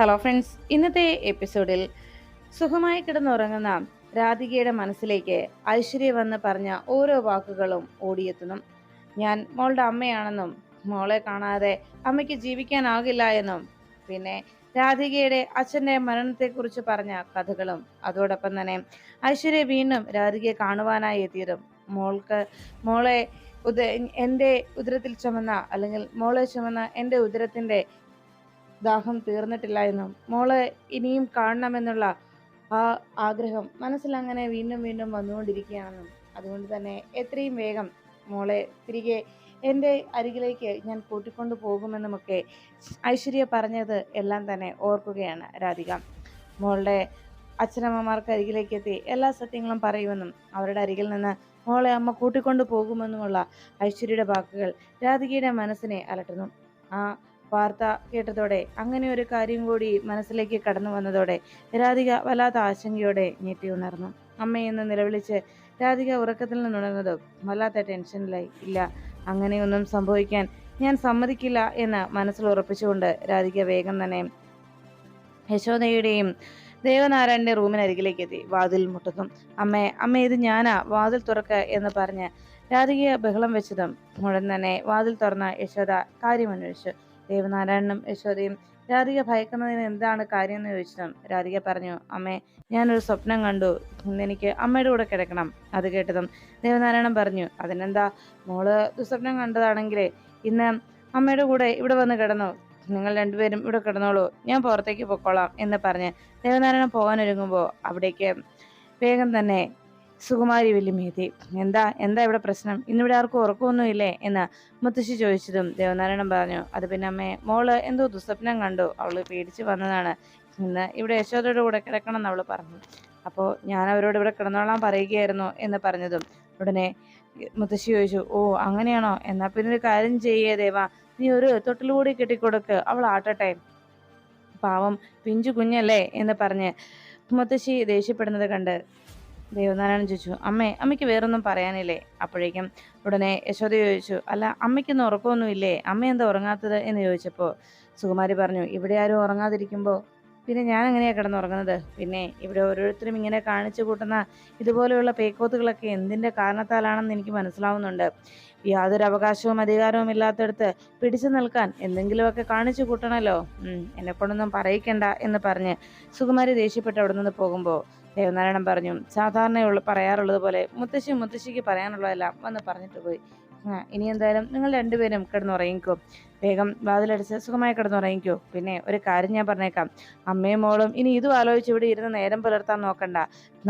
Hello friends ഇന്നത്തെ എപ്പിസോഡിൽ സുഖമായി കിടന്നുറങ്ങുന്ന രാധികയുടെ മനസ്സിലേക്ക് ഐശ്വര്യ വന്ന് പറഞ്ഞ ഓരോ വാക്കുകളും ഓടിയെത്തുന്നു. ഞാൻ മോളുടെ അമ്മയാണെന്നും മോളെ കാണാതെ അമ്മയ്ക്ക് ജീവിക്കാനാകില്ല എന്നും പിന്നെ രാധികയുടെ അച്ഛന്റെ മരണത്തെക്കുറിച്ച് പറഞ്ഞ കഥകളും. അതോടൊപ്പം തന്നെ ഐശ്വര്യ വീണ്ടും രാധികയെ കാണുവാനായി എത്തിയതും. മോൾക്ക് മോളെ ഉദ എന്റെ ഉദരത്തിൽ ചുമന്ന അല്ലെങ്കിൽ മോളെ ചുമന്ന എന്റെ ഉദരത്തിന്റെ ദാഹം തീർന്നിട്ടില്ല എന്നും മോളെ ഇനിയും കാണണമെന്നുള്ള ആ ആഗ്രഹം മനസ്സിലങ്ങനെ വീണ്ടും വീണ്ടും വന്നുകൊണ്ടിരിക്കുകയാണെന്നും അതുകൊണ്ട് തന്നെ എത്രയും വേഗം മോളെ തിരികെ എന്റെ അരികിലേക്ക് ഞാൻ കൂട്ടിക്കൊണ്ടു പോകുമെന്നുമൊക്കെ ഐശ്വര്യ പറഞ്ഞത് എല്ലാം തന്നെ ഓർക്കുകയാണ് രാധിക. മോളുടെ അച്ഛനമ്മമാർക്ക് അരികിലേക്ക് എത്തി എല്ലാ സത്യങ്ങളും പറയുമെന്നും അവരുടെ അരികിൽ നിന്ന് മോളെ അമ്മ കൂട്ടിക്കൊണ്ടു പോകുമെന്നുമുള്ള ഐശ്വര്യയുടെ വാക്കുകൾ രാധികയുടെ മനസ്സിനെ അലട്ടുന്നു. ആ വാർത്ത കേട്ടതോടെ അങ്ങനെ ഒരു കാര്യം കൂടി മനസ്സിലേക്ക് കടന്നു വന്നതോടെ രാധിക വല്ലാത്ത ആശങ്കയോടെ ഞെട്ടി ഉണർന്നു. അമ്മയെന്ന് നിലവിളിച്ച് രാധിക ഉറക്കത്തിൽ നിന്നുണർന്നതും? വല്ലാത്ത ടെൻഷനിലായി. ഇല്ല അങ്ങനെയൊന്നും സംഭവിക്കാൻ ഞാൻ സമ്മതിക്കില്ല എന്ന് മനസ്സിൽ ഉറപ്പിച്ചുകൊണ്ട് രാധിക വേഗം തന്നെ യശോദയുടെയും ദേവനാരായണന്റെ റൂമിനരികിലേക്ക് എത്തി. വാതിൽ മുട്ടുന്നു. അമ്മേ അമ്മ ഇത് ഞാനാ. വാതിൽ തുറക്ക എന്ന് പറഞ്ഞ് രാധികയെ ബഹളം വെച്ചതും ഉടൻ തന്നെ വാതിൽ തുറന്ന യശോദ കാര്യമന്വേഷിച്ചു. ദേവനാരായണനും യശോദയും രാധിക ഭയക്കുന്നതിന് എന്താണ് കാര്യം എന്ന് ചോദിച്ചതും രാധിക പറഞ്ഞു അമ്മേ ഞാനൊരു സ്വപ്നം കണ്ടു. ഇന്നെനിക്ക് അമ്മയുടെ കൂടെ കിടക്കണം. അത് കേട്ടതും ദേവനാരായണൻ പറഞ്ഞു അതിനെന്താ? മോൾ ദുസ്വപ്നം കണ്ടതാണെങ്കിലേ ഇന്ന് അമ്മയുടെ കൂടെ ഇവിടെ വന്ന് കിടന്നു. നിങ്ങൾ രണ്ടുപേരും ഇവിടെ കിടന്നോളൂ. ഞാൻ പുറത്തേക്ക് പൊക്കോളാം എന്ന് പറഞ്ഞ് ദേവനാരായണൻ പോകാനൊരുങ്ങുമ്പോൾ അവിടേക്ക് വേഗം തന്നെ സുകുമാരി വല്യമ്മയെത്തി എന്താ എന്താ ഇവിടെ പ്രശ്നം? ഇന്നിവിടെ ആർക്കും ഉറക്കമൊന്നുമില്ലേ? എന്ന് മുത്തശ്ശി ചോദിച്ചതും ദേവനാരായണൻ പറഞ്ഞു അത് പിന്നെ അമ്മേ മോൾ എന്തോ ദുസ്വപ്നം കണ്ടു. അവൾ പേടിച്ച് വന്നതാണ്. ഇന്ന് ഇവിടെ യശോദയുടെ കൂടെ കിടക്കണം എന്ന് അവൾ പറഞ്ഞു. അപ്പോൾ ഞാൻ അവരോട് ഇവിടെ കിടന്നോളാൻ പറയുകയായിരുന്നു എന്ന് പറഞ്ഞതും ഉടനെ മുത്തശ്ശി ചോദിച്ചു ഓ അങ്ങനെയാണോ? എന്നാ പിന്നെ ഒരു കാര്യം ചെയ്യേ ദേവ. നീ ഒരു തൊട്ടിലുകൂടി കെട്ടിക്കൊടുക്ക്. അവൾ ആട്ടട്ടെ. പാവം പിഞ്ചു കുഞ്ഞല്ലേ എന്ന് പറഞ്ഞ് മുത്തശ്ശി ദേഷ്യപ്പെടുന്നത് കണ്ട് ദേവനാരായണൻ ചോദിച്ചു അമ്മേ അമ്മയ്ക്ക് വേറൊന്നും പറയാനില്ലേ? അപ്പോഴേക്കും ഉടനെ യശോദ ചോദിച്ചു അല്ല അമ്മയ്ക്കൊന്നും ഉറക്കമൊന്നുമില്ലേ? അമ്മ എന്താ ഉറങ്ങാത്തത്? എന്ന് ചോദിച്ചപ്പോൾ സുകുമാരി പറഞ്ഞു ഇവിടെ ആരും ഉറങ്ങാതിരിക്കുമ്പോൾ പിന്നെ ഞാൻ എങ്ങനെയാണ് കിടന്നുറങ്ങുന്നത്? പിന്നെ ഇവിടെ ഓരോരുത്തരും ഇങ്ങനെ കാണിച്ചു കൂട്ടുന്ന ഇതുപോലെയുള്ള പേക്കോത്തുകളൊക്കെ എന്തിന്റെ കാരണത്താലാണെന്ന് എനിക്ക് മനസ്സിലാവുന്നുണ്ട്. യാതൊരു അവകാശവും അധികാരവും ഇല്ലാത്തടത്ത് പിടിച്ചു നിൽക്കാൻ എന്തെങ്കിലുമൊക്കെ കാണിച്ചു കൂട്ടണമല്ലോ എന്നെക്കൊണ്ടൊന്നും പറയിക്കണ്ട എന്ന് പറഞ്ഞ് സുകുമാരി ദേഷ്യപ്പെട്ട് അവിടെ നിന്ന് പോകുമ്പോൾ ദേവനാരായണൻ പറഞ്ഞു സാധാരണയുള്ള പറയാറുള്ളത് പോലെ മുത്തശ്ശി മുത്തശ്ശിക്ക് പറയാനുള്ളതെല്ലാം വന്ന് പറഞ്ഞിട്ട് പോയി. ഇനി എന്തായാലും നിങ്ങൾ രണ്ടുപേരും കിടന്നുറങ്ങിക്കോ വേഗം വാതിലടിച്ച് സുഖമായി കിടന്നുറങ്ങിക്കോ പിന്നെ ഒരു കാര്യം ഞാൻ പറഞ്ഞേക്കാം. അമ്മയും മോളും ഇനി ഇതും ആലോചിച്ച് ഇവിടെ ഇരുന്ന് നേരം പുലർത്താൻ നോക്കണ്ട.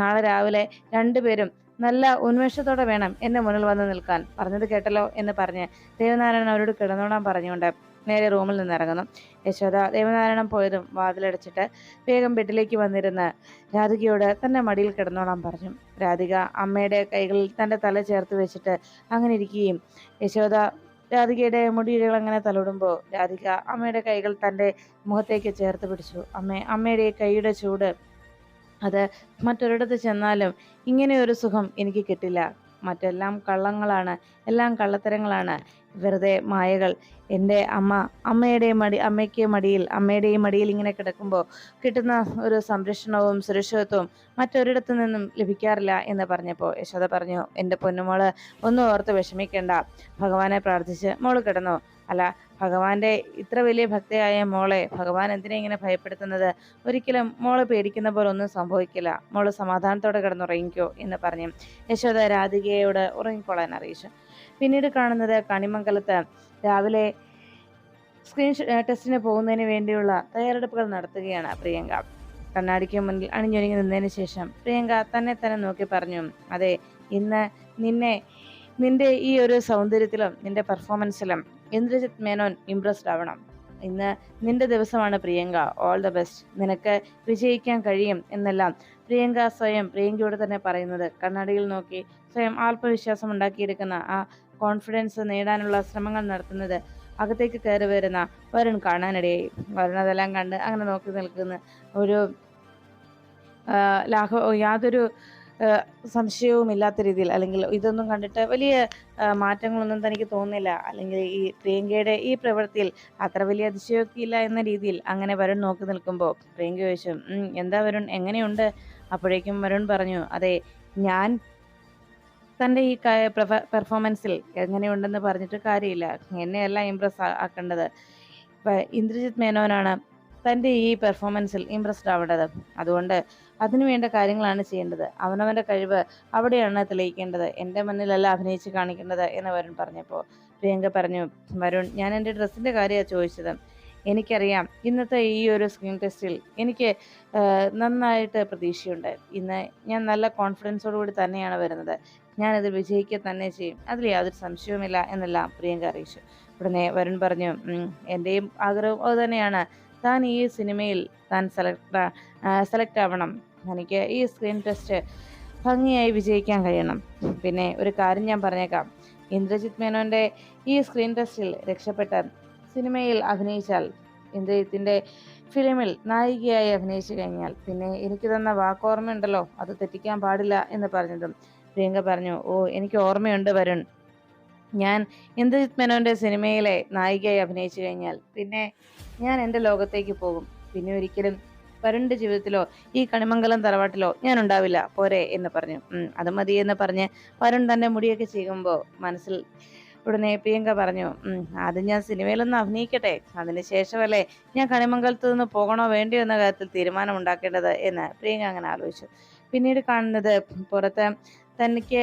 നാളെ രാവിലെ രണ്ടുപേരും നല്ല ഉന്മേഷത്തോടെ വേണം എന്റെ മുന്നിൽ വന്ന് നിൽക്കാൻ. പറഞ്ഞത് കേട്ടല്ലോ എന്ന് പറഞ്ഞ് ദേവനാരായണൻ അവരോട് കിടന്നോടാൻ പറഞ്ഞുകൊണ്ട് നേരെ റൂമിൽ നിന്ന് ഇറങ്ങുന്നു യശോദ ദേവനാരായണം പോയതും വാതിലടച്ചിട്ട് വേഗം ബെഡിലേക്ക് വന്നിരുന്ന് രാധികയോട് തന്നെ മടിയിൽ കിടന്നോളാൻ പറഞ്ഞു. രാധിക അമ്മയുടെ കൈകളിൽ തന്റെ തല ചേർത്ത് വെച്ചിട്ട് അങ്ങനെ ഇരിക്കുകയും യശോദ രാധികയുടെ മുടിയിഴകൾ അങ്ങനെ തലോടുമ്പോൾ രാധിക അമ്മയുടെ കൈകൾ തന്റെ മുഖത്തേക്ക് ചേർത്ത് പിടിച്ചു. അമ്മ അമ്മയുടെ കൈയുടെ ചൂട്. അത് മറ്റൊരിടത്ത് ചെന്നാലും ഇങ്ങനെ ഒരു സുഖം എനിക്ക് കിട്ടില്ല. മറ്റെല്ലാം കള്ളങ്ങളാണ്. എല്ലാം കള്ളത്തരങ്ങളാണ്. വെറുതെ മായകൾ. എന്റെ അമ്മ അമ്മയുടെ മടി അമ്മയ്ക്ക് മടിയിൽ അമ്മയുടെയും മടിയിൽ ഇങ്ങനെ കിടക്കുമ്പോൾ കിട്ടുന്ന ഒരു സംരക്ഷണവും സുരക്ഷിതത്വവും മറ്റൊരിടത്തു നിന്നും ലഭിക്കാറില്ല എന്ന് പറഞ്ഞപ്പോൾ യശോദ പറഞ്ഞു എന്റെ പൊന്നുമോൾ ഒന്നും ഓർത്ത് വിഷമിക്കേണ്ട. ഭഗവാനെ പ്രാർത്ഥിച്ച് മോൾ കിടന്നു. അല്ല ഭഗവാന്റെ ഇത്ര വലിയ ഭക്തയായ മോളെ ഭഗവാൻ എന്തിനെ ഇങ്ങനെ ഭയപ്പെടുത്തുന്നത്? ഒരിക്കലും മോൾ പേടിക്കുന്ന പോലെ ഒന്നും സംഭവിക്കില്ല. മോൾ സമാധാനത്തോടെ കിടന്നുറങ്ങിക്കോ എന്ന് പറഞ്ഞു യശോദ രാധികയോട് ഉറങ്ങിക്കൊള്ളാൻ അറിയിച്ചു. പിന്നീട് കാണുന്നത് കണിമംഗലത്ത് രാവിലെ സ്ക്രീൻ ടെസ്റ്റിന് പോകുന്നതിന് വേണ്ടിയുള്ള തയ്യാറെടുപ്പുകൾ നടത്തുകയാണ് പ്രിയങ്ക. കണ്ണാടിക്ക് മുന്നിൽ അണിഞ്ഞൊരുങ്ങി നിന്നതിന് ശേഷം പ്രിയങ്ക തന്നെ തന്നെ നോക്കി പറഞ്ഞു അതെ ഇന്ന് നിന്നെ നിന്റെ ഈ ഒരു സൗന്ദര്യത്തിലും നിന്റെ പെർഫോമൻസിലും ഇന്ദ്രജിത് മേനോൻ ഇംപ്രസ്ഡ് ആവണം. ഇന്ന് നിന്റെ ദിവസമാണ് പ്രിയങ്ക. ഓൾ ദ ബെസ്റ്റ് നിനക്ക് വിജയിക്കാൻ കഴിയും എന്നെല്ലാം പ്രിയങ്ക സ്വയം പ്രിയങ്കയോട് തന്നെ പറയുന്നത്. കണ്ണാടിയിൽ നോക്കി സ്വയം ആത്മവിശ്വാസം ഉണ്ടാക്കിയെടുക്കുന്ന ആ കോൺഫിഡൻസ് നേടാനുള്ള ശ്രമങ്ങൾ നടത്തുന്നത് അകത്തേക്ക് കയറി വരുന്ന വരുൺ കാണാനിടയായി. വരുൺ അതെല്ലാം കണ്ട് അങ്ങനെ നോക്കി നിൽക്കുന്ന ഒരു ലാഘവ യാതൊരു സംശയവും ഇല്ലാത്ത രീതിയിൽ അല്ലെങ്കിൽ ഇതൊന്നും കണ്ടിട്ട് വലിയ മാറ്റങ്ങളൊന്നും തനിക്ക് തോന്നില്ല. അല്ലെങ്കിൽ ഈ പ്രിയങ്കയുടെ ഈ പ്രവൃത്തിയിൽ അത്ര വലിയ അതിശയോക്തിയില്ല എന്ന രീതിയിൽ അങ്ങനെ വരുൺ നോക്കി നിൽക്കുമ്പോൾ പ്രിയങ്ക ചോദിച്ചു എന്താ വരുൺ? എങ്ങനെയുണ്ട്? അപ്പോഴേക്കും വരുൺ പറഞ്ഞു അതെ ഞാൻ തന്റെ ഈ പെർഫോമൻസിൽ എങ്ങനെയുണ്ടെന്ന് പറഞ്ഞിട്ട് കാര്യമില്ല. എന്നെയല്ല ഇമ്പ്രസ് ആക്കേണ്ടത്. ഇന്ദ്രജിത് മേനോനാണ് തന്റെ ഈ പെർഫോമൻസിൽ ഇമ്പ്രസ്ഡ് ആവേണ്ടത്. അതുകൊണ്ട് അതിനു വേണ്ട കാര്യങ്ങളാണ് ചെയ്യേണ്ടത്. അവനവന്റെ കഴിവ് അവിടെയാണ് തെളിയിക്കേണ്ടത്. എന്റെ മുന്നിലല്ല അഭിനയിച്ച് കാണിക്കേണ്ടത് എന്ന് വരുൺ പറഞ്ഞപ്പോൾ പ്രിയങ്ക പറഞ്ഞു വരുൺ ഞാൻ എന്റെ ഡ്രസ്സിന്റെ കാര്യമാണ് ചോദിച്ചത്. എനിക്കറിയാം ഇന്നത്തെ ഈ ഒരു സ്ക്രീൻ ടെസ്റ്റിൽ എനിക്ക് നന്നായിട്ട് പ്രതീക്ഷയുണ്ട്. ഇന്ന് ഞാൻ നല്ല കോൺഫിഡൻസോടുകൂടി തന്നെയാണ് വരുന്നത്. ഞാനത് വിജയിക്കുക തന്നെ ചെയ്യും. അതിൽ യാതൊരു സംശയവുമില്ല എന്നെല്ലാം പ്രിയങ്ക അറിയിച്ചു. ഉടനെ വരുൺ പറഞ്ഞു എന്റെയും ആഗ്രഹം അതുതന്നെയാണ്. താൻ ഈ സിനിമയിൽ താൻ സെലക്ട് സെലക്ട് ആവണം. എനിക്ക് ഈ സ്ക്രീൻ ടെസ്റ്റ് ഭംഗിയായി വിജയിക്കാൻ കഴിയണം. പിന്നെ ഒരു കാര്യം ഞാൻ പറഞ്ഞേക്കാം. ഇന്ദ്രജിത് മേനോന്റെ ഈ സ്ക്രീൻ ടെസ്റ്റിൽ രക്ഷപ്പെട്ട സിനിമയിൽ അഭിനയിച്ചാൽ ഇന്ദ്രജിത്തിന്റെ ഫിലിമിൽ നായികയായി അഭിനയിച്ചു കഴിഞ്ഞാൽ പിന്നെ എനിക്ക് തന്ന വാക്കോർമ്മയുണ്ടല്ലോ അത് തെറ്റിക്കാൻ പാടില്ല എന്ന് പറഞ്ഞതും പ്രിയങ്ക പറഞ്ഞു ഓ എനിക്ക് ഓർമ്മയുണ്ട് വരുൺ. ഞാൻ ഇന്ദ്രജിത് മേനോന്റെ സിനിമയിലെ നായികയായി അഭിനയിച്ചു കഴിഞ്ഞാൽ പിന്നെ ഞാൻ എന്റെ ലോകത്തേക്ക് പോകും. പിന്നെ ഒരിക്കലും വരുണിന്റെ ജീവിതത്തിലോ ഈ കണിമംഗലം തറവാട്ടിലോ ഞാൻ ഉണ്ടാവില്ല. പോരെ എന്ന് പറഞ്ഞു. അത് മതി എന്ന് പറഞ്ഞ് വരുൺ തന്നെ മുടിയൊക്കെ ചെയ്യുമ്പോൾ മനസ്സിൽ ഉടനെ പ്രിയങ്ക പറഞ്ഞു ആദ്യം ഞാൻ സിനിമയിലൊന്ന് അഭിനയിക്കട്ടെ. അതിന് ശേഷമല്ലേ ഞാൻ കണിമംഗലത്ത് നിന്ന് പോകണോ വേണ്ടിയോ എന്ന കാര്യത്തിൽ തീരുമാനം ഉണ്ടാക്കേണ്ടത് എന്ന് പ്രിയങ്ക അങ്ങനെ ആലോചിച്ചു. പിന്നീട് കാണുന്നത് പുറത്തെ തനിക്ക്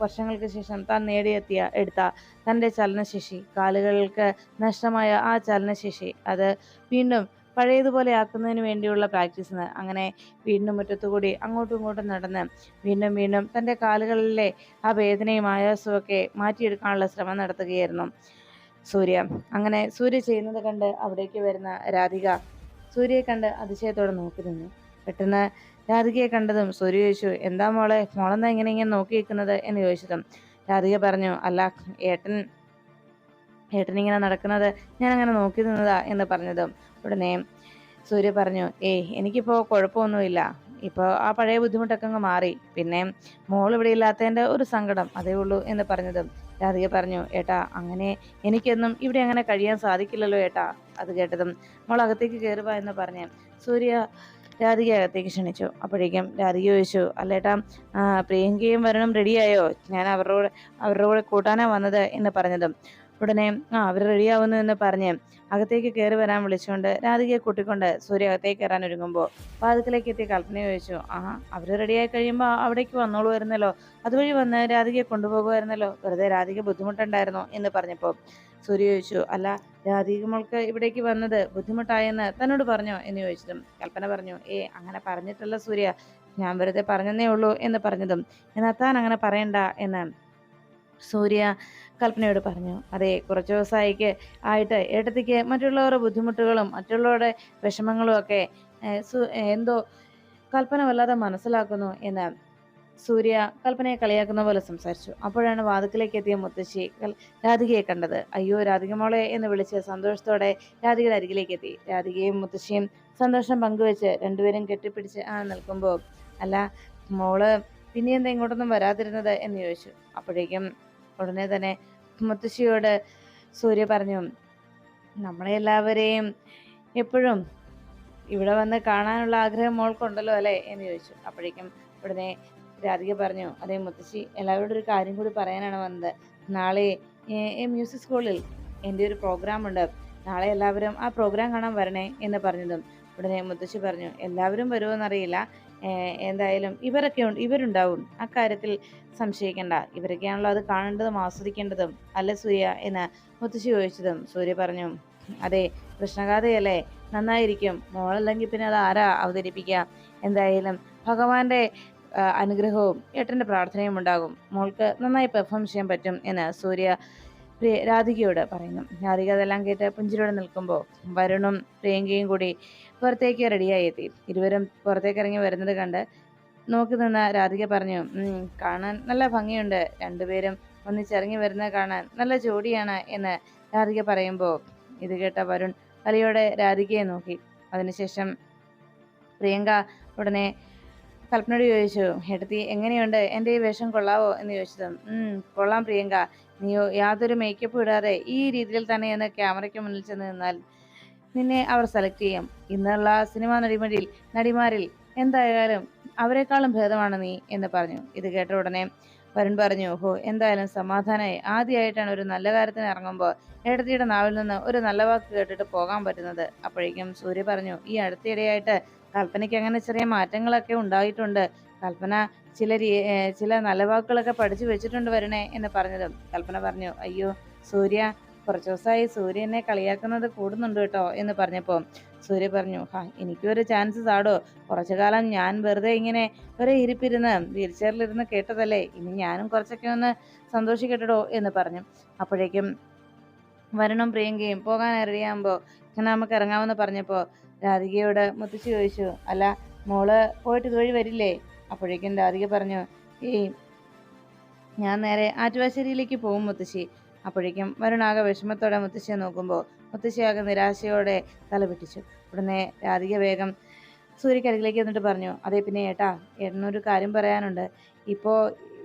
വർഷങ്ങൾക്ക് ശേഷം താൻ നേടിയെത്തിയ എടുത്ത തന്റെ ചലനശേഷി കാലുകൾക്ക് നഷ്ടമായ ആ ചലനശേഷി. അത് വീണ്ടും പഴയതുപോലെ ആക്കുന്നതിന് വേണ്ടിയുള്ള പ്രാക്ടീസ് അങ്ങനെ വീണ്ടും മുറ്റത്തുകൂടി അങ്ങോട്ടും ഇങ്ങോട്ടും നടന്ന് വീണ്ടും വീണ്ടും തന്റെ കാലുകളിലെ ആ വേദനയും ആയാസമൊക്കെ മാറ്റിയെടുക്കാനുള്ള ശ്രമം നടത്തുകയായിരുന്നു. സൂര്യ അങ്ങനെ സൂര്യ ചെയ്യുന്നത് കണ്ട് അവിടേക്ക് വരുന്ന രാധിക സൂര്യയെ കണ്ട് അതിശയത്തോടെ നോക്കി നിന്നു. പെട്ടെന്ന് രാധികയെ കണ്ടതും സൂര്യ ചോദിച്ചു എന്താ മോളെ മോളെന്താ ഇങ്ങനെ ഇങ്ങനെ നോക്കി നിൽക്കുന്നത് എന്ന് ചോദിച്ചതും രാധിക പറഞ്ഞു അല്ല ഏട്ടൻ ഇങ്ങനെ നടക്കുന്നത് ഞാൻ അങ്ങനെ നോക്കി നിന്നതാ എന്ന് പറഞ്ഞതും ഉടനെ സൂര്യ പറഞ്ഞു ഏയ് എനിക്കിപ്പോൾ കുഴപ്പമൊന്നുമില്ല. ഇപ്പോൾ ആ പഴയ ബുദ്ധിമുട്ടൊക്കെ അങ്ങ് മാറി. പിന്നെ മോൾ ഇവിടെ ഇല്ലാത്തതിന്റെ ഒരു സങ്കടം അതേ ഉള്ളൂ എന്ന് പറഞ്ഞതും. രാധിക പറഞ്ഞു ഏട്ടാ അങ്ങനെ എനിക്കൊന്നും ഇവിടെ അങ്ങനെ കഴിയാൻ സാധിക്കില്ലല്ലോ ഏട്ടാ അത് കേട്ടതും മോൾ അകത്തേക്ക് കയറുക എന്ന് പറഞ്ഞ് സൂര്യ രാധിക അകത്തേക്ക് ക്ഷണിച്ചു. അപ്പോഴേക്കും രാധിക ചോദിച്ചു അല്ലേട്ടാ പ്രിയങ്കയും വരണം റെഡിയായോ? ഞാൻ അവരുടെ അവരുടെ കൂടെ കൂട്ടാനാണ് വന്നത് എന്ന് പറഞ്ഞതും ഉടനെ ആ അവർ റെഡിയാവുന്നു എന്ന് പറഞ്ഞ് അകത്തേക്ക് കയറി വരാൻ വിളിച്ചുകൊണ്ട് രാധികയെ കൂട്ടിക്കൊണ്ട് സൂര്യ അകത്തേക്ക് കയറാൻ ഒരുങ്ങുമ്പോൾ വാതിക്കലേക്ക് എത്തിയ കൽപ്പന ചോദിച്ചു ആ അവർ റെഡിയായി കഴിയുമ്പോൾ അവിടേക്ക് വന്നോളൂ വരുന്നല്ലോ അതുവഴി വന്ന് രാധികയെ കൊണ്ടുപോകുമായിരുന്നല്ലോ. വെറുതെ രാധിക ബുദ്ധിമുട്ടുണ്ടായിരുന്നോ എന്ന് പറഞ്ഞപ്പോൾ സൂര്യ ചോദിച്ചു അല്ല രാധിക മോൾക്ക് ഇവിടേക്ക് വന്നത് ബുദ്ധിമുട്ടായെന്ന് തന്നോട് പറഞ്ഞോ എന്ന് ചോദിച്ചതും കൽപ്പന പറഞ്ഞു ഏ അങ്ങനെ പറഞ്ഞിട്ടല്ല സൂര്യ ഞാൻ വെറുതെ പറഞ്ഞതേ ഉള്ളൂ എന്ന് പറഞ്ഞതും എന്നാൽ താൻ അങ്ങനെ പറയണ്ട എന്ന് സൂര്യ കൽപ്പനയോട് പറഞ്ഞു അതെ കുറച്ച് ദിവസമായിക്ക് ആയിട്ട് ഏട്ടത്തിക്ക് മറ്റുള്ളവരുടെ ബുദ്ധിമുട്ടുകളും മറ്റുള്ളവരുടെ വിഷമങ്ങളും ഒക്കെ എന്തോ കൽപ്പന വല്ലാതെ മനസ്സിലാക്കുന്നു എന്ന് സൂര്യ കൽപ്പനയെ കളിയാക്കുന്ന പോലെ സംസാരിച്ചു. അപ്പോഴാണ് വാതുക്കിലേക്ക് എത്തിയ മുത്തശ്ശി രാധികയെ കണ്ടത്. അയ്യോ രാധികമോളെ എന്ന് വിളിച്ച് സന്തോഷത്തോടെ രാധികയുടെ അരികിലേക്ക് എത്തി. രാധികയും മുത്തശ്ശിയും സന്തോഷം പങ്കുവെച്ച് രണ്ടുപേരും കെട്ടിപ്പിടിച്ച് ആ നിൽക്കുമ്പോൾ അല്ല മോൾ പിന്നെ എന്താ ഇങ്ങോട്ടൊന്നും വരാതിരുന്നത്? എന്ന് ചോദിച്ചു. അപ്പോഴേക്കും ഉടനെ തന്നെ മുത്തശ്ശിയോട് സൂര്യ പറഞ്ഞു നമ്മളെ എല്ലാവരെയും എപ്പോഴും ഇവിടെ വന്ന് കാണാനുള്ള ആഗ്രഹം മോൾക്കുണ്ടല്ലോ അല്ലേ? എന്ന് ചോദിച്ചു. അപ്പോഴേക്കും ഉടനെ രാധിക പറഞ്ഞു അതേ മുത്തശ്ശി എല്ലാവരോടും ഒരു കാര്യം കൂടി പറയാനാണ് വന്നത്. നാളെ മ്യൂസിക് സ്കൂളിൽ എന്റെ ഒരു പ്രോഗ്രാം ഉണ്ട്. നാളെ എല്ലാവരും ആ പ്രോഗ്രാം കാണാൻ വരണേ എന്ന് പറഞ്ഞതും ഉടനെ മുത്തശ്ശി പറഞ്ഞു എല്ലാവരും വരുമോയെന്നറിയില്ല എന്തായാലും ഇവരൊക്കെ ഇവരുണ്ടാവും. അക്കാര്യത്തിൽ സംശയിക്കേണ്ട. ഇവരൊക്കെയാണല്ലോ അത് കാണേണ്ടതും ആസ്വദിക്കേണ്ടതും. അല്ല സൂര്യ എന്ന് മുത്തശ്ശി ചോദിച്ചതും സൂര്യ പറഞ്ഞു അതെ കൃഷ്ണഗാഥയല്ലേ? നന്നായിരിക്കും. മോളല്ലെങ്കിൽ പിന്നെ അത് ആരാ അവതരിപ്പിക്കുക എന്തായാലും ഭഗവാന്റെ അനുഗ്രഹവും ഏട്ടന്റെ പ്രാർത്ഥനയും ഉണ്ടാകും. മോൾക്ക് നന്നായി പെർഫോം ചെയ്യാൻ പറ്റും എന്ന് സൂര്യ രാധികയോട് പറയുന്നു. രാധിക അതെല്ലാം കേട്ട് പുഞ്ചിരിയോടെ നിൽക്കുമ്പോൾ വരുണും പ്രിയങ്കയും കൂടി പുറത്തേക്ക് റെഡിയായി എത്തി. ഇരുവരും പുറത്തേക്ക് ഇറങ്ങി വരുന്നത് കണ്ട് നോക്കി നിന്ന രാധിക പറഞ്ഞു കാണാൻ നല്ല ഭംഗിയുണ്ട്. രണ്ടുപേരും ഒന്നിച്ചിറങ്ങി വരുന്നത് കാണാൻ നല്ല ജോഡിയാണ് എന്ന് രാധിക പറയുമ്പോൾ ഇത് കേട്ട വരുൺ വലിയോടെ രാധികയെ നോക്കി. അതിനുശേഷം പ്രിയങ്ക ഉടനെ കൽപ്പനയോട് ചോദിച്ചു എടുത്തി എങ്ങനെയുണ്ട്? എന്റെ ഈ വേഷം കൊള്ളാവോ? എന്ന് ചോദിച്ചത് കൊള്ളാം പ്രിയങ്ക. നീ യാതൊരു മേക്കപ്പ് ഇടാതെ ഈ രീതിയിൽ തന്നെ എന്ന് ക്യാമറയ്ക്ക് മുന്നിൽ ചെന്ന് നിന്നാൽ നിന്നെ അവർ സെലക്ട് ചെയ്യും. ഇന്നുള്ള സിനിമാ നടിമടിയിൽ നടിമാരിൽ എന്തായാലും അവരെക്കാളും ഭേദമാണ് നീ എന്ന് പറഞ്ഞു. ഇത് കേട്ട ഉടനെ വരുൺ പറഞ്ഞു ഓഹോ എന്തായാലും സമാധാനമായി ആദ്യമായിട്ടാണ് ഒരു നല്ല കാര്യത്തിന് ഇറങ്ങുമ്പോൾ ഏടത്തിയുടെ നാവിൽ നിന്ന് ഒരു നല്ല വാക്ക് കേട്ടിട്ട് പോകാൻ പറ്റുന്നത്. അപ്പോഴേക്കും സൂര്യ പറഞ്ഞു ഈ അടുത്തിടെയായിട്ട് കൽപ്പനയ്ക്ക് അങ്ങനെ ചെറിയ മാറ്റങ്ങളൊക്കെ ഉണ്ടായിട്ടുണ്ട്. കൽപ്പന ചില ചില നല്ല വാക്കുകളൊക്കെ പഠിച്ചു വെച്ചിട്ടുണ്ട് വരണേ എന്ന് പറഞ്ഞതും. കൽപ്പന പറഞ്ഞു അയ്യോ സൂര്യ കുറച്ച് ദിവസമായി സൂര്യനെ കളിയാക്കുന്നത് കൂടുന്നുണ്ട് കേട്ടോ എന്ന് പറഞ്ഞപ്പോൾ സൂര്യ പറഞ്ഞു ഹാ എനിക്കൊരു ചാൻസ് താടോ? കുറച്ചു കാലം ഞാൻ വെറുതെ ഇങ്ങനെ ഒരു ഇരിപ്പിരുന്ന് വീൽ കേട്ടതല്ലേ? ഇനി ഞാനും കുറച്ചൊക്കെ ഒന്ന് സന്തോഷിക്കട്ടോ എന്ന് പറഞ്ഞു. അപ്പോഴേക്കും വരണം പ്രിയങ്കയും പോകാൻ അറിയാകുമ്പോൾ നമുക്ക് ഇറങ്ങാമെന്ന് പറഞ്ഞപ്പോൾ രാധികയോട് മുത്തശ്ശി ചോദിച്ചു അല്ല മോൾ പോയിട്ട് ഇതുവഴി വരില്ലേ? അപ്പോഴേക്കും രാധിക പറഞ്ഞു ഈ ഞാൻ നേരെ ആറ്റുവാശ്ശേരിയിലേക്ക് പോകും മുത്തശ്ശി. അപ്പോഴേക്കും വരുണാകെ വിഷമത്തോടെ മുത്തശ്ശിയെ നോക്കുമ്പോൾ മുത്തശ്ശിയാകെ നിരാശയോടെ തല പിടിച്ചു ഉടനെ രാധിക വേഗം സൂര്യക്കരികിലേക്ക് എന്നിട്ട് പറഞ്ഞു അതെ പിന്നെ ഏട്ടാ ഏട്ടനൊരു കാര്യം പറയാനുണ്ട്. ഇപ്പോൾ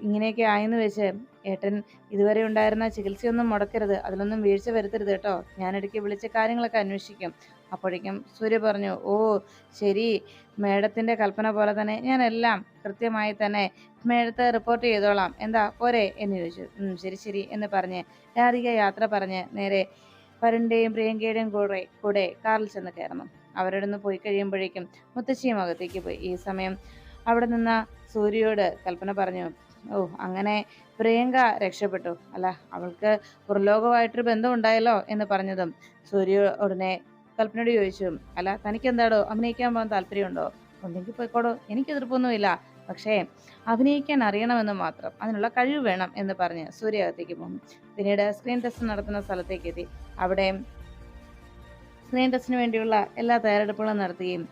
ഇങ്ങനെയൊക്കെ ആയെന്ന് വെച്ച് ഏട്ടൻ ഇതുവരെ ഉണ്ടായിരുന്ന ചികിത്സയൊന്നും മുടക്കരുത് അതിലൊന്നും വീഴ്ച വരുത്തരുത് കേട്ടോ. ഞാൻ ഇടയ്ക്ക് വിളിച്ച കാര്യങ്ങളൊക്കെ അന്വേഷിക്കും. അപ്പോഴേക്കും സൂര്യ പറഞ്ഞു ഓ ശരി. മേഡത്തിന്റെ കൽപ്പന പോലെ തന്നെ ഞാൻ എല്ലാം കൃത്യമായി തന്നെ മേഡത്തെ റിപ്പോർട്ട് ചെയ്തോളാം. എന്താ? പോരെ? എന്ന് ചോദിച്ചു. "ഉം, ശരി ശരി എന്ന് പറഞ്ഞ് രാധിക യാത്ര പറഞ്ഞ് നേരെ വരുണിന്റെയും പ്രിയങ്കയുടെയും കൂടെ കൂടെ കാറിൽ ചെന്ന് കയറുന്നു. അവരുടെ നിന്ന് പോയി കഴിയുമ്പോഴേക്കും മുത്തശ്ശിയും അകത്തേക്ക് പോയി. ഈ സമയം അവിടെ നിന്ന സൂര്യയോട് കൽപ്പന പറഞ്ഞു ഓ അങ്ങനെ പ്രിയങ്ക രക്ഷപ്പെട്ടു. അല്ല അവൾക്ക് പുറലോകമായിട്ടൊരു ബന്ധം ഉണ്ടായല്ലോ എന്ന് പറഞ്ഞതും സൂര്യ ഉടനെ കൽപ്പനയോട് ചോദിച്ചു അല്ല തനിക്ക് എന്താടോ അഭിനയിക്കാൻ പോകാൻ താല്പര്യമുണ്ടോ? ഉണ്ടെങ്കിൽ പോയിക്കോടോ എനിക്ക് എതിർപ്പൊന്നുമില്ല. പക്ഷേ അഭിനയിക്കാൻ അറിയണമെന്ന് മാത്രം. അതിനുള്ള കഴിവ് വേണം എന്ന് പറഞ്ഞ് സൂര്യ അകത്തേക്ക് പോകും. പിന്നീട് സ്ക്രീൻ ടെസ്റ്റ് നടത്തുന്ന സ്ഥലത്തേക്ക് എത്തി. അവിടെ സ്ക്രീൻ ടെസ്റ്റിന് വേണ്ടിയുള്ള എല്ലാ തയ്യാറെടുപ്പുകളും നടത്തുകയും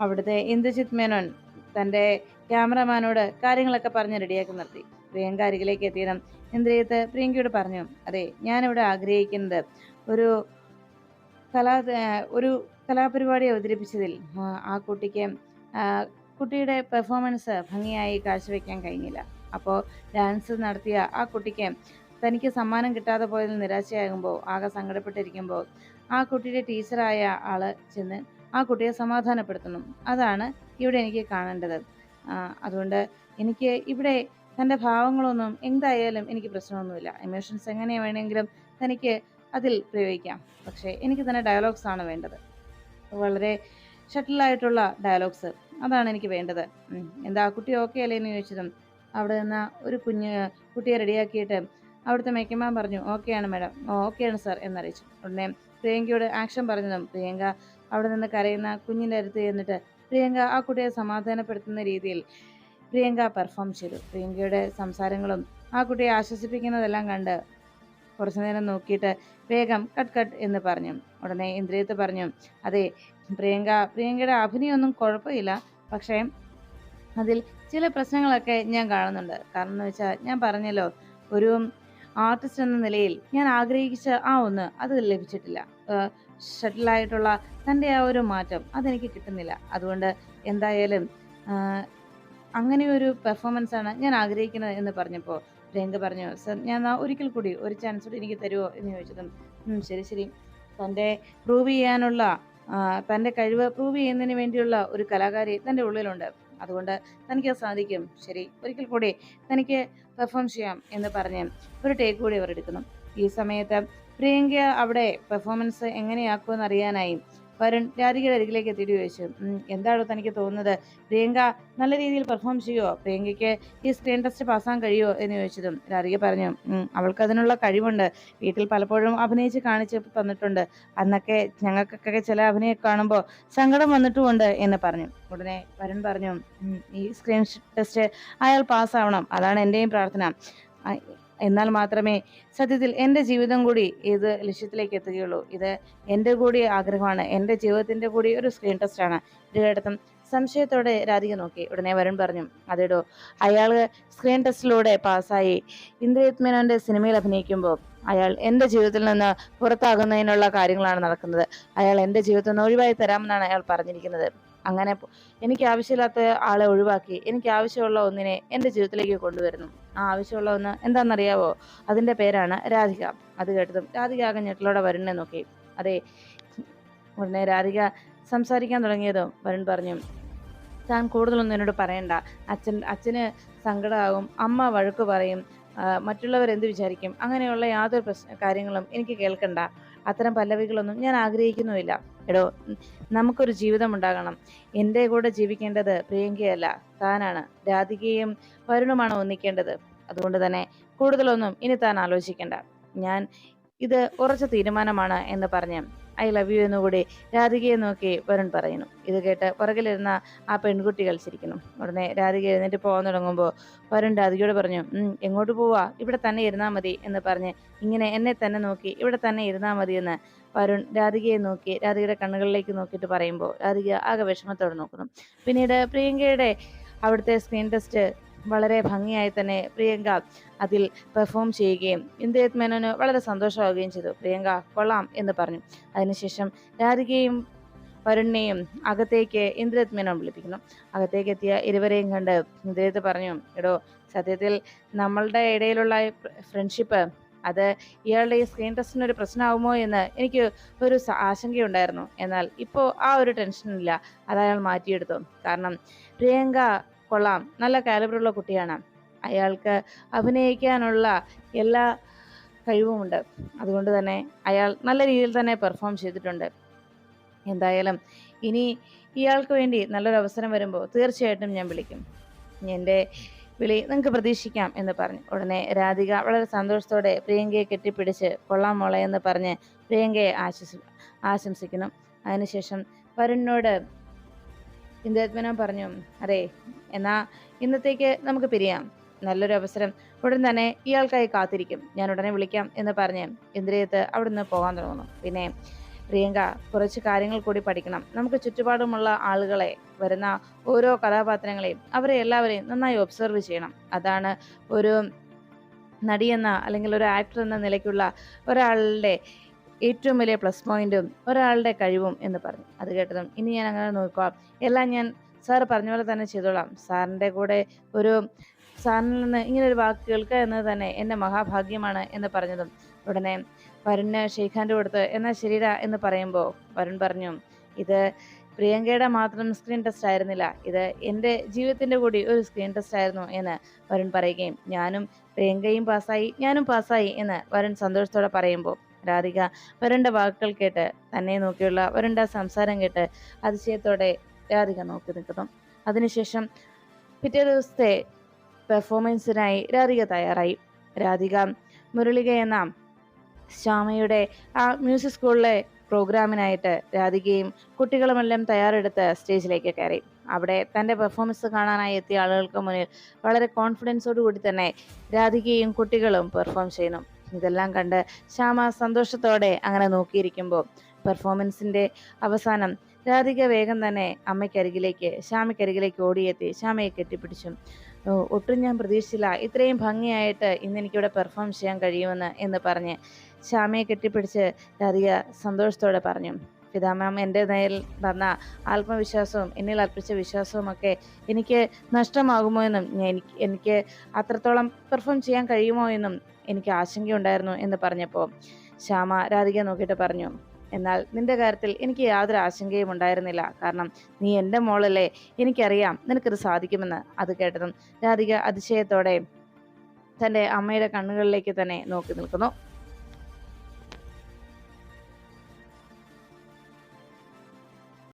അവിടുത്തെ ഇന്ദ്രജിത് മേനോൻ തന്റെ ക്യാമറമാനോട് കാര്യങ്ങളൊക്കെ പറഞ്ഞ് റെഡിയാക്കി നിർത്തി. പ്രിയങ്ക അരികിലേക്ക് എത്തിയതും ഇന്ദ്രിയത്ത് പ്രിയങ്കയോട് പറഞ്ഞു അതെ ഞാനിവിടെ ആഗ്രഹിക്കുന്നത് ഒരു കലാ ഒരു കലാപരിപാടി അവതരിപ്പിച്ചതിൽ ആ, കുട്ടിക്ക് കുട്ടിയുടെ പെർഫോമൻസ് ഭംഗിയായി കാഴ്ചവെക്കാൻ കഴിഞ്ഞില്ല. അപ്പോൾ ഡാൻസ് നടത്തിയ ആ കുട്ടിക്ക് തനിക്ക് സമ്മാനം കിട്ടാതെ പോയതിൽ നിരാശയാകുമ്പോൾ ആകെ സങ്കടപ്പെട്ടിരിക്കുമ്പോൾ ആ കുട്ടിയുടെ ടീച്ചറായ ആൾ ചെന്ന് ആ കുട്ടിയെ സമാധാനപ്പെടുത്തണം അതാണ് ഇവിടെ എനിക്ക് കാണേണ്ടത്. അതുകൊണ്ട് എനിക്ക് ഇവിടെ തന്റെ ഭാവങ്ങളൊന്നും എന്തായാലും എനിക്ക് പ്രശ്നമൊന്നുമില്ല. എമോഷൻസ് എങ്ങനെ വേണമെങ്കിലും തനിക്ക് അതിൽ പ്രയോഗിക്കാം. പക്ഷേ എനിക്ക് തന്നെ ഡയലോഗ്സ് ആണ് വേണ്ടത്. വളരെ ഷട്ടിലായിട്ടുള്ള ഡയലോഗ്സ് അതാണ് എനിക്ക് വേണ്ടത്. എന്താ കുട്ടി ഓക്കെ അല്ലേ? എന്ന് ചോദിച്ചതും അവിടെ നിന്ന് ഒരു കുഞ്ഞ് കുട്ടിയെ റെഡിയാക്കിയിട്ട് അവിടുത്തെ മേക്കമാൻ പറഞ്ഞു ഓക്കെയാണ് മാഡം ഓക്കെയാണ് സാർ എന്നറിയിച്ചു. ഉടനെ പ്രിയങ്കയോട് ആക്ഷൻ പറഞ്ഞതും പ്രിയങ്ക അവിടെ നിന്ന് കരയുന്ന കുഞ്ഞിന്റെ അടുത്ത് ചെന്നിട്ട് പ്രിയങ്ക ആ കുട്ടിയെ സമാധാനപ്പെടുത്തുന്ന രീതിയിൽ പ്രിയങ്ക പെർഫോം ചെയ്തു. പ്രിയങ്കയുടെ സംസാരങ്ങളും ആ കുട്ടിയെ ആശ്വസിപ്പിക്കുന്നതെല്ലാം കണ്ട് കുറച്ചു നേരം നോക്കിയിട്ട് വേഗം കട്ട് കട്ട് എന്ന് പറഞ്ഞു. ഉടനെ ഇന്ദ്രിയത്ത് പറഞ്ഞു അതെ പ്രിയങ്ക പ്രിയങ്കയുടെ അഭിനയൊന്നും കുഴപ്പമില്ല. പക്ഷേ അതിൽ ചില പ്രശ്നങ്ങളൊക്കെ ഞാൻ കാണുന്നുണ്ട്. കാരണം എന്ന് വെച്ചാൽ ഞാൻ പറഞ്ഞല്ലോ ഒരു ആർട്ടിസ്റ്റ് എന്ന നിലയിൽ ഞാൻ ആഗ്രഹിച്ച ആ ഒന്ന് അത് ലഭിച്ചിട്ടില്ല. ഷട്ടിലായിട്ടുള്ള തന്റെ ആ ഒരു മാറ്റം അതെനിക്ക് കിട്ടുന്നില്ല. അതുകൊണ്ട് എന്തായാലും അങ്ങനെ ഒരു പെർഫോമൻസ് ആണ് ഞാൻ ആഗ്രഹിക്കുന്നത് എന്ന് പറഞ്ഞപ്പോൾ പ്രിയങ്ക പറഞ്ഞു സർ ഞാൻ ഒരിക്കൽ കൂടി ഒരു ചാൻസ് കൂടി എനിക്ക് തരുമോ എന്ന് ചോദിച്ചതും "ഉം, ശരി ശരി. തന്റെ പ്രൂവ് ചെയ്യാനുള്ള തന്റെ കഴിവ് പ്രൂവ് ചെയ്യുന്നതിന് വേണ്ടിയുള്ള ഒരു കലാകാരി തന്റെ ഉള്ളിലുണ്ട്. അതുകൊണ്ട് തനിക്ക് സാധിക്കും. ശരി ഒരിക്കൽ കൂടി തനിക്ക് പെർഫോം ചെയ്യാം എന്ന് പറഞ്ഞ് ഒരു ടേക്ക് കൂടി അവർ എടുക്കുന്നു. ഈ സമയത്ത് പ്രിയങ്ക അവിടെ പെർഫോമൻസ് എങ്ങനെയാക്കുമെന്ന് അറിയാനായി വരുൺ രാധികയുടെ അരികിലേക്ക് എത്തിയിട്ട് ചോദിച്ചു എന്താണോ തനിക്ക് തോന്നുന്നത്? പ്രിയങ്ക നല്ല രീതിയിൽ പെർഫോം ചെയ്യുമോ പ്രിയങ്കയ്ക്ക് ഈ സ്ക്രീൻ ടെസ്റ്റ് പാസ്സാൻ കഴിയുമോ എന്ന് ചോദിച്ചതും രാധിക പറഞ്ഞു അവൾക്ക് അതിനുള്ള കഴിവുണ്ട്. വീട്ടിൽ പലപ്പോഴും അഭിനയിച്ച് കാണിച്ച് തന്നിട്ടുണ്ട്. അന്നൊക്കെ ഞങ്ങൾക്കൊക്കെ ചില അഭിനയം കാണുമ്പോൾ സങ്കടം വന്നിട്ടുമുണ്ട് എന്ന് പറഞ്ഞു. ഉടനെ വരുൺ പറഞ്ഞു ഈ സ്ക്രീൻ ടെസ്റ്റ് അയാൾ പാസ്സാവണം. അതാണ് എന്റെയും പ്രാർത്ഥന. എന്നാൽ മാത്രമേ സത്യത്തിൽ എന്റെ ജീവിതം കൂടി ഇത് ലക്ഷ്യത്തിലേക്ക് എത്തുകയുള്ളൂ. ഇത് എന്റെ കൂടി ആഗ്രഹമാണ്. എന്റെ ജീവിതത്തിന്റെ കൂടി ഒരു സ്ക്രീൻ ടെസ്റ്റാണ് ഒരു ഘട്ടത്തും സംശയത്തോടെ രാധിക നോക്കി. ഉടനെ വരുൺ പറഞ്ഞു അതേടോ അയാൾ സ്ക്രീൻ ടെസ്റ്റിലൂടെ പാസ്സായി. ഇന്ദ്രിയത് മേനോന്റെ സിനിമയിൽ അഭിനയിക്കുമ്പോൾ അയാൾ എന്റെ ജീവിതത്തിൽ നിന്ന് പുറത്താകുന്നതിനുള്ള കാര്യങ്ങളാണ് നടക്കുന്നത്. അയാൾ എന്റെ ജീവിതത്തിൽ നിന്ന് ഒഴിവായി തരാമെന്നാണ് അയാൾ പറഞ്ഞിരിക്കുന്നത്. അങ്ങനെ എനിക്ക് ആവശ്യമില്ലാത്ത ആളെ ഒഴിവാക്കി എനിക്ക് ആവശ്യമുള്ള ഒന്നിനെ എന്റെ ജീവിതത്തിലേക്ക് കൊണ്ടുവരുന്നു. ആ ആവശ്യമുള്ള ഒന്ന് എന്താണെന്നറിയാവോ? അതിന്റെ പേരാണ് രാധിക. അത് കേട്ടതും രാധിക ആകെ ഞെട്ടലോടെ വരുണ്ണെ നോക്കി. അതെ ഉടനെ രാധിക സംസാരിക്കാൻ തുടങ്ങിയതും വരുൺ പറഞ്ഞു താൻ കൂടുതലൊന്നും എന്നോട് പറയണ്ട. അച്ഛൻ അച്ഛന് സങ്കടമാകും അമ്മ വഴക്ക് പറയും. മറ്റുള്ളവർ എന്ത് വിചാരിക്കും? അങ്ങനെയുള്ള യാതൊരു പ്രശ്ന കാര്യങ്ങളും എനിക്ക് കേൾക്കണ്ട. അത്തരം പല്ലവികളൊന്നും ഞാൻ ആഗ്രഹിക്കുന്നുമില്ല. എടോ നമുക്കൊരു ജീവിതം ഉണ്ടാകണം എന്റെ കൂടെ ജീവിക്കേണ്ടത് പ്രിയങ്കയല്ല താനാണ്. രാധികയും വരുണുമാണ് ഒന്നിക്കേണ്ടത്. അതുകൊണ്ട് തന്നെ കൂടുതലൊന്നും ഇനി താൻ ആലോചിക്കേണ്ട. ഞാൻ ഇത് ഉറച്ച തീരുമാനമാണ് എന്ന് പറഞ്ഞ് ഐ ലവ് യു എന്നുകൂടി രാധികയെ നോക്കി വരുൺ പറയുന്നു. ഇത് കേട്ട് പുറകിലിരുന്ന ആ പെൺകുട്ടി ചിരിക്കുന്നു ഉടനെ രാധിക എഴുന്നേറ്റ് പോകാൻ തുടങ്ങുമ്പോൾ വരുൺ രാധികയോട് പറഞ്ഞു എങ്ങോട്ട് പോവാ? ഇവിടെ തന്നെ ഇരുന്നാൽ മതി എന്ന് പറഞ്ഞ് ഇങ്ങനെ എന്നെ തന്നെ നോക്കി ഇവിടെ തന്നെ ഇരുന്നാൽ മതി എന്ന് വരുൺ രാധികയെ നോക്കി രാധികയുടെ കണ്ണുകളിലേക്ക് നോക്കിയിട്ട് പറയുമ്പോൾ രാധിക ആകെ വിഷമത്തോടെ നോക്കുന്നു. പിന്നീട് പ്രിയങ്കയുടെ അവിടുത്തെ സ്ക്രീൻ ടെസ്റ്റ് വളരെ ഭംഗിയായി തന്നെ പ്രിയങ്ക അതിൽ പെർഫോം ചെയ്യുകയും ഇന്ത്യ മേനോന് വളരെ സന്തോഷമാവുകയും ചെയ്തു. പ്രിയങ്ക കൊള്ളാം എന്ന് പറഞ്ഞു. അതിനുശേഷം രാധികയും വരുണിനെയും അകത്തേക്ക് ഇന്ദ്രത് മേനോൻ വിളിപ്പിക്കുന്നു. അകത്തേക്ക് എത്തിയ ഇരുവരെയും കണ്ട് ഇന്ദ്രത്ത് പറഞ്ഞു എടോ സത്യത്തിൽ നമ്മളുടെ ഇടയിലുള്ള ഫ്രണ്ട്ഷിപ്പ് അത് ഇയാളുടെ ഈ സ്ക്രീൻ ടെസ്റ്റിന് ഒരു പ്രശ്നമാകുമോ എന്ന് എനിക്ക് ഒരു ആശങ്കയുണ്ടായിരുന്നു. എന്നാൽ ഇപ്പോൾ ആ ഒരു ടെൻഷനില്ല അത് അയാൾ മാറ്റിയെടുത്തു. കാരണം പ്രിയങ്ക കൊള്ളാം. നല്ല കാലിബറുള്ള കുട്ടിയാണ്. അയാൾക്ക് അഭിനയിക്കാനുള്ള എല്ലാ കഴിവുമുണ്ട്. അതുകൊണ്ട് തന്നെ അയാൾ നല്ല രീതിയിൽ തന്നെ പെർഫോം ചെയ്തിട്ടുണ്ട്. എന്തായാലും ഇനി ഇയാൾക്ക് വേണ്ടി നല്ലൊരു അവസരം വരുമ്പോൾ തീർച്ചയായിട്ടും ഞാൻ വിളിക്കും. എന്റെ വിളി നിങ്ങൾക്ക് പ്രതീക്ഷിക്കാം എന്ന് പറഞ്ഞു. ഉടനെ രാധിക വളരെ സന്തോഷത്തോടെ പ്രിയങ്കയെ കെട്ടിപ്പിടിച്ച് കൊള്ളാം മോളെ എന്ന് പറഞ്ഞ് പ്രിയങ്കയെ ആശംസി ആശംസിക്കുന്നു. അതിനുശേഷം വരുണിനോട് ഇന്ദുരത്മനം പറഞ്ഞു അതെ എന്നാ ഇന്നത്തേക്ക് നമുക്ക് പിരിയാം. നല്ലൊരു അവസരം. ഉടൻ തന്നെ ഇയാൾക്കായി കാത്തിരിക്കും. ഞാൻ ഉടനെ വിളിക്കാം എന്ന് പറഞ്ഞ് ഇന്ദ്രിയത്ത് അവിടുന്ന് പോകാൻ തുടങ്ങുന്നു. പിന്നെ പ്രിയങ്ക കുറച്ച് കാര്യങ്ങൾ കൂടി പഠിക്കണം. നമുക്ക് ചുറ്റുപാടുമുള്ള ആളുകളെ വരുന്ന ഓരോ കഥാപാത്രങ്ങളെയും അവരെ എല്ലാവരെയും നന്നായി ഒബ്സർവ് ചെയ്യണം. അതാണ് ഒരു നടിയെന്ന അല്ലെങ്കിൽ ഒരു ആക്ടർ എന്ന നിലയ്ക്കുള്ള ഒരാളുടെ ഏറ്റവും വലിയ പ്ലസ് പോയിന്റും ഒരാളുടെ കഴിവും എന്ന് പറഞ്ഞു. അത് കേട്ടതും ഇനി ഞാൻ അങ്ങനെ നോക്കാം. എല്ലാം ഞാൻ സാർ പറഞ്ഞ പോലെ തന്നെ ചെയ്തോളാം. സാറിന്റെ കൂടെ ഒരു സാറിൽ നിന്ന് ഇങ്ങനെ ഒരു വാക്ക് കേൾക്കുക എന്നത് തന്നെ എന്റെ മഹാഭാഗ്യമാണ് എന്ന് പറഞ്ഞതും ഉടനെ വരുണിന് ഷെയ്ഖാന്റെ കൊടുത്ത് എന്നാൽ ശരിടാ എന്ന് പറയുമ്പോൾ വരുൺ പറഞ്ഞു ഇത് പ്രിയങ്കയുടെ മാത്രം സ്ക്രീൻ ടെസ്റ്റ് ആയിരുന്നില്ല. ഇത് എന്റെ ജീവിതത്തിന്റെ കൂടി ഒരു സ്ക്രീൻ ടെസ്റ്റ് ആയിരുന്നു എന്ന് വരുൺ പറയുകയും ഞാനും പ്രിയങ്കയും പാസ്സായി ഞാനും പാസ്സായി എന്ന് വരുൺ സന്തോഷത്തോടെ പറയുമ്പോൾ രാധിക വരുണ്ട വാക്കുകൾ കേട്ട് തന്നെ നോക്കിയുള്ള വരുണ്ട സംസാരം കേട്ട് അതിശയത്തോടെ രാധിക നോക്കി നിൽക്കുന്നു. അതിനുശേഷം പിറ്റേ ദിവസത്തെ പെർഫോമൻസിനായി രാധിക തയ്യാറായി. രാധിക മുരളിക എന്ന ശ്യാമയുടെ ആ മ്യൂസിക് സ്കൂളിലെ പ്രോഗ്രാമിനായിട്ട് രാധികയും കുട്ടികളുമെല്ലാം തയ്യാറെടുത്ത് സ്റ്റേജിലേക്ക് കയറി. അവിടെ തന്റെ പെർഫോമൻസ് കാണാനായി എത്തിയ ആളുകൾക്ക് മുന്നിൽ വളരെ കോൺഫിഡൻസോടു കൂടി തന്നെ രാധികയും കുട്ടികളും പെർഫോം ചെയ്യുന്നു. ഇതെല്ലാം കണ്ട് ശ്യാമ സന്തോഷത്തോടെ അങ്ങനെ നോക്കിയിരിക്കുമ്പോൾ പെർഫോമൻസിന്റെ അവസാനം രാധിക വേഗം തന്നെ അമ്മയ്ക്കരികിലേക്ക് ശ്യാമയ്ക്കരികിലേക്ക് ഓടിയെത്തി. ശ്യാമയെ കെട്ടിപ്പിടിച്ചു. "ഓ, ഒട്ടും ഞാൻ പ്രതീക്ഷിച്ചില്ല. ഇത്രയും ഭംഗിയായിട്ട് ഇന്ന് എനിക്കിവിടെ പെർഫോം ചെയ്യാൻ കഴിയുമെന്ന് എന്ന് പറഞ്ഞ് ശ്യാമയെ കെട്ടിപ്പിടിച്ച് രാധിക സന്തോഷത്തോടെ പറഞ്ഞു. പിതാമാം എന്റെ നേരിൽ തന്ന ആത്മവിശ്വാസവും എന്നിൽ അർപ്പിച്ച വിശ്വാസവുമൊക്കെ എനിക്ക് നഷ്ടമാകുമോ എന്നും എനിക്ക് എനിക്ക് അത്രത്തോളം പെർഫോം ചെയ്യാൻ കഴിയുമോ എന്നും എനിക്ക് ആശങ്കയുണ്ടായിരുന്നു എന്ന് പറഞ്ഞപ്പോൾ ശ്യാമ രാധിക നോക്കിയിട്ട് പറഞ്ഞു. എന്നാൽ നിന്റെ കാര്യത്തിൽ എനിക്ക് യാതൊരു ആശങ്കയും ഉണ്ടായിരുന്നില്ല. കാരണം നീ എന്റെ മോളല്ലേ? എനിക്കറിയാം നിനക്കിത് സാധിക്കുമെന്ന്. അത് കേട്ടതും രാധിക അതിശയത്തോടെ തന്റെ അമ്മയുടെ കണ്ണുകളിലേക്ക് തന്നെ നോക്കി നിൽക്കുന്നു.